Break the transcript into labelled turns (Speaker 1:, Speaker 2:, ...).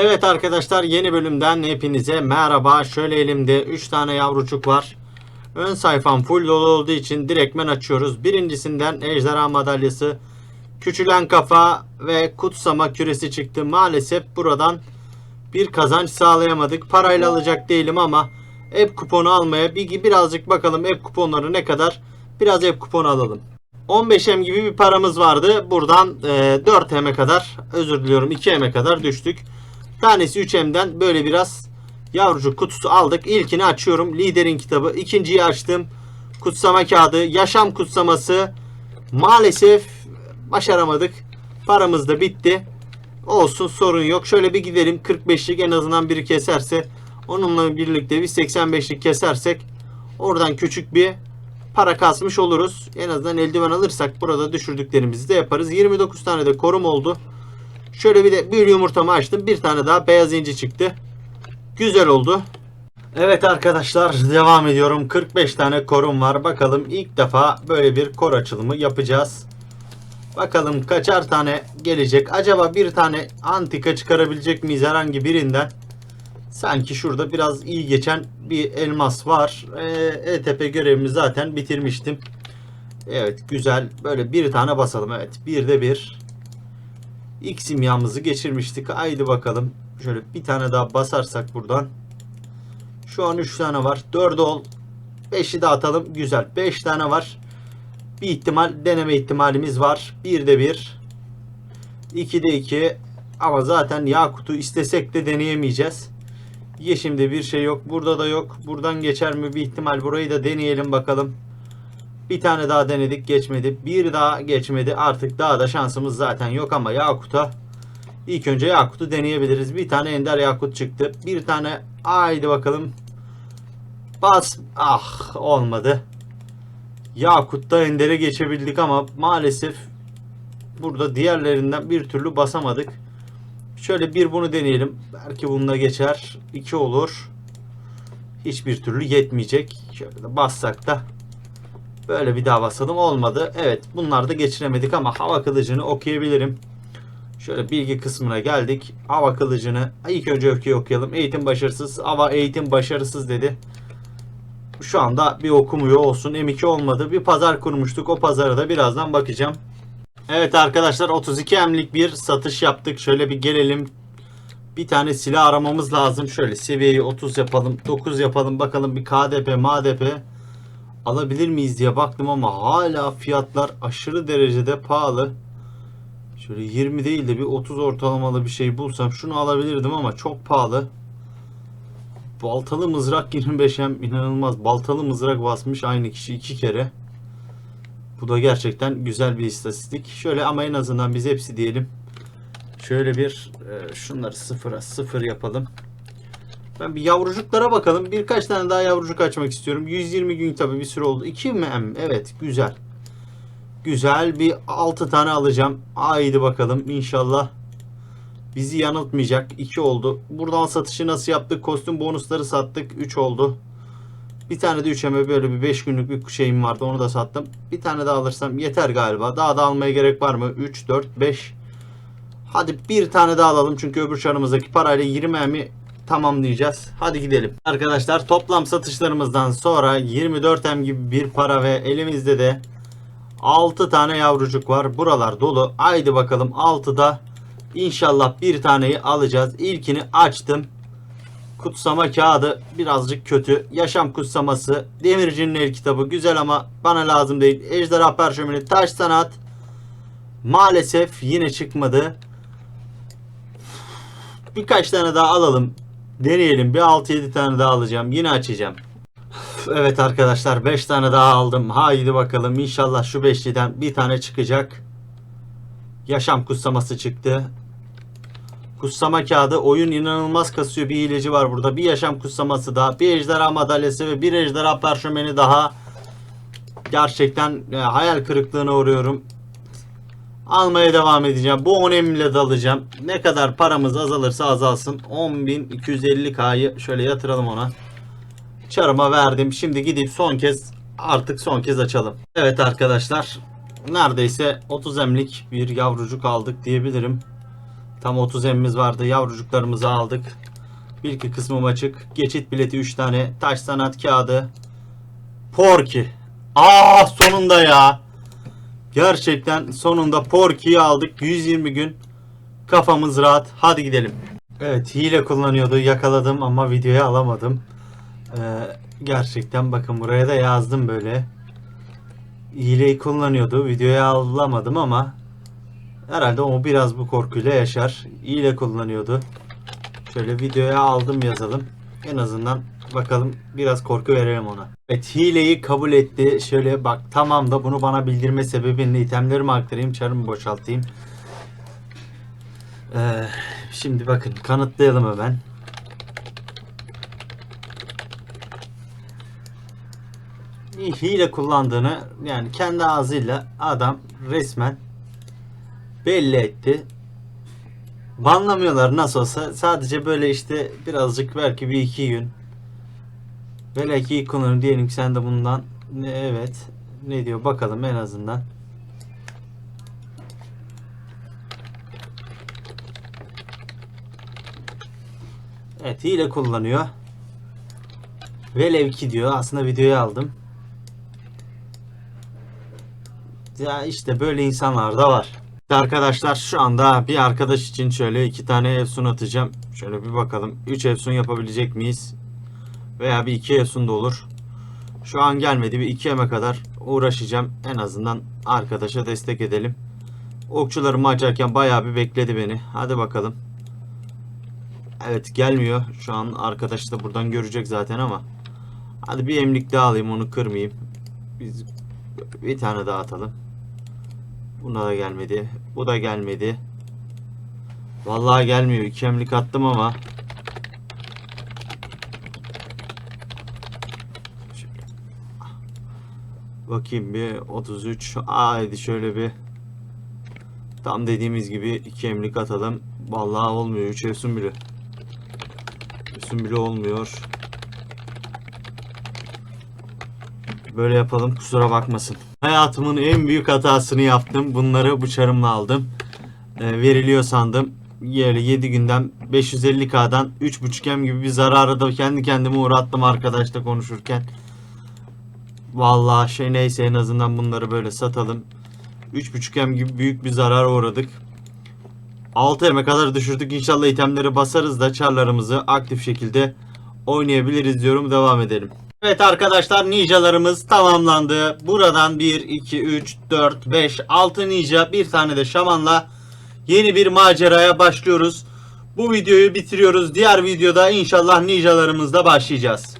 Speaker 1: Evet arkadaşlar yeni bölümden hepinize merhaba. Şöyle elimde 3 tane yavrucuk var. Ön sayfam full dolu olduğu için direktmen açıyoruz. Birincisinden ejderha madalyası, küçülen kafa ve kutsama küresi çıktı. Maalesef buradan bir kazanç sağlayamadık. Parayla alacak değilim ama app kuponu almaya bir birazcık bakalım app kuponları ne kadar. Biraz app kuponu alalım. 15M gibi bir paramız vardı. Buradan e, 4M'e kadar özür diliyorum 2M'e kadar düştük. Tanesi 3M'den böyle biraz yavrucuk kutusu aldık. İlkini açıyorum. Liderin kitabı. İkinciyi açtım. Kutsama kağıdı. Yaşam kutsaması. Maalesef başaramadık. Paramız da bitti. Olsun sorun yok. Şöyle bir gidelim. 45'lik en azından biri keserse. Onunla birlikte bir 85'lik kesersek oradan küçük bir para kasmış oluruz. En azından eldiven alırsak burada düşürdüklerimizi de yaparız. 29 tane de korum oldu. Şöyle bir de bir yumurtamı açtım. Bir tane daha beyaz inci çıktı. Güzel oldu. Evet arkadaşlar devam ediyorum. 45 tane korum var. Bakalım ilk defa böyle bir kor açılımı yapacağız. Bakalım kaçar tane gelecek. Acaba bir tane antika çıkarabilecek miyiz herhangi birinden? Sanki şurada biraz iyi geçen bir elmas var. Ee, ETP görevimi zaten bitirmiştim. Evet güzel. Böyle bir tane basalım. Evet bir de bir. X simyamızı geçirmiştik. Haydi bakalım. Şöyle bir tane daha basarsak buradan. Şu an 3 tane var. 4 ol. 5'i de atalım. Güzel. 5 tane var. Bir ihtimal deneme ihtimalimiz var. 1 de 1. 2 de 2. Ama zaten Yakut'u istesek de deneyemeyeceğiz. Yeşim'de bir şey yok. Burada da yok. Buradan geçer mi bir ihtimal. Burayı da deneyelim bakalım. Bir tane daha denedik geçmedi. Bir daha geçmedi. Artık daha da şansımız zaten yok ama Yakut'a ilk önce Yakut'u deneyebiliriz. Bir tane Ender Yakut çıktı. Bir tane haydi bakalım. Bas. Ah olmadı. Yakut'ta Ender'e geçebildik ama maalesef burada diğerlerinden bir türlü basamadık. Şöyle bir bunu deneyelim. Belki bununla geçer. 2 olur. Hiçbir türlü yetmeyecek. Şöyle bassak da Böyle bir daha basalım. Olmadı. Evet bunlar da geçiremedik ama hava kılıcını okuyabilirim. Şöyle bilgi kısmına geldik. Hava kılıcını ilk önce öyküyü okuyalım. Eğitim başarısız. Hava eğitim başarısız dedi. Şu anda bir okumuyor olsun. M2 olmadı. Bir pazar kurmuştuk. O pazara da birazdan bakacağım. Evet arkadaşlar 32 emlik bir satış yaptık. Şöyle bir gelelim. Bir tane silah aramamız lazım. Şöyle seviyeyi 30 yapalım. 9 yapalım. Bakalım bir KDP, MADP alabilir miyiz diye baktım ama hala fiyatlar aşırı derecede pahalı. Şöyle 20 değil de bir 30 ortalamalı bir şey bulsam şunu alabilirdim ama çok pahalı. Baltalı mızrak 25 hem inanılmaz. Baltalı mızrak basmış aynı kişi iki kere. Bu da gerçekten güzel bir istatistik. Şöyle ama en azından biz hepsi diyelim. Şöyle bir e, şunları sıfıra sıfır yapalım. Ben bir yavrucuklara bakalım. Birkaç tane daha yavrucuk açmak istiyorum. 120 gün tabi bir süre oldu. 2 mi? Evet güzel. Güzel bir 6 tane alacağım. Haydi bakalım inşallah. Bizi yanıltmayacak. 2 oldu. Buradan satışı nasıl yaptık? Kostüm bonusları sattık. 3 oldu. Bir tane de 3'eme böyle bir 5 günlük bir şeyim vardı. Onu da sattım. Bir tane daha alırsam yeter galiba. Daha da almaya gerek var mı? 3, 4, 5. Hadi bir tane daha alalım. Çünkü öbür çarımızdaki parayla 20 emi tamamlayacağız. Hadi gidelim. Arkadaşlar toplam satışlarımızdan sonra 24M gibi bir para ve elimizde de 6 tane yavrucuk var. Buralar dolu. Haydi bakalım 6'da inşallah bir taneyi alacağız. İlkini açtım. Kutsama kağıdı birazcık kötü. Yaşam kutsaması. Demircinin el kitabı güzel ama bana lazım değil. Ejderha perşemini taş sanat. Maalesef yine çıkmadı. Birkaç tane daha alalım. Deneyelim. Bir 6-7 tane daha alacağım. Yine açacağım. Evet arkadaşlar 5 tane daha aldım. Haydi bakalım. İnşallah şu beşliden bir tane çıkacak. Yaşam kutsaması çıktı. Kutsama kağıdı. Oyun inanılmaz kasıyor. Bir hileci var burada. Bir yaşam kutsaması daha. Bir ejderha madalyası ve bir ejderha parşömeni daha. Gerçekten e, hayal kırıklığına uğruyorum. Almaya devam edeceğim. Bu 10 emle de alacağım. Ne kadar paramız azalırsa azalsın. 10.250K'yı şöyle yatıralım ona. Çarıma verdim. Şimdi gidip son kez artık son kez açalım. Evet arkadaşlar. Neredeyse 30 emlik bir yavrucuk aldık diyebilirim. Tam 30 emimiz vardı. Yavrucuklarımızı aldık. Bir iki kısmım açık. Geçit bileti 3 tane. Taş sanat kağıdı. Porky. Aa sonunda ya. Gerçekten sonunda Porky'yi aldık. 120 gün. Kafamız rahat. Hadi gidelim. Evet hile kullanıyordu. Yakaladım ama videoya alamadım. Ee, gerçekten bakın buraya da yazdım böyle. Hileyi kullanıyordu. Videoya alamadım ama herhalde o biraz bu korkuyla yaşar. Hile kullanıyordu. Şöyle videoya aldım yazalım. En azından bakalım biraz korku verelim ona. Evet hileyi kabul etti. Şöyle bak tamam da bunu bana bildirme sebebini itemlerimi aktarayım. Çarımı boşaltayım. Ee, şimdi bakın kanıtlayalım hemen. hile kullandığını yani kendi ağzıyla adam resmen belli etti. Banlamıyorlar nasıl olsa sadece böyle işte birazcık belki bir iki gün belki ilk kullanır diyelim ki sen de bundan ne evet ne diyor bakalım en azından. Evet hile kullanıyor. Velev ki diyor. Aslında videoyu aldım. Ya işte böyle insanlar da var. Arkadaşlar şu anda bir arkadaş için şöyle iki tane efsun atacağım. Şöyle bir bakalım. 3 efsun yapabilecek miyiz? Veya bir iki efsun da olur. Şu an gelmedi. Bir iki yeme kadar uğraşacağım. En azından arkadaşa destek edelim. Okçularımı açarken bayağı bir bekledi beni. Hadi bakalım. Evet gelmiyor. Şu an arkadaş da buradan görecek zaten ama. Hadi bir emlik daha alayım onu kırmayayım. Biz bir tane daha atalım. Buna da gelmedi. Bu da gelmedi. Vallahi gelmiyor. İki emlik attım ama. Bakayım bir 33. Haydi şöyle bir tam dediğimiz gibi iki emlik atalım. Vallahi olmuyor. Üç efsun bile. Efsun bile olmuyor. Böyle yapalım kusura bakmasın. Hayatımın en büyük hatasını yaptım. Bunları bıçarımla aldım. Ee, veriliyor sandım. Yani 7 günden 550k'dan 3.5M gibi bir zararı da kendi kendime uğrattım arkadaşla konuşurken. Vallahi şey neyse en azından bunları böyle satalım. 3.5M gibi büyük bir zarara uğradık. 6M'e kadar düşürdük. İnşallah itemleri basarız da çarlarımızı aktif şekilde oynayabiliriz diyorum. Devam edelim. Evet arkadaşlar ninjalarımız tamamlandı. Buradan 1, 2, 3, 4, 5, 6 ninja bir tane de şamanla yeni bir maceraya başlıyoruz. Bu videoyu bitiriyoruz. Diğer videoda inşallah ninjalarımızla başlayacağız.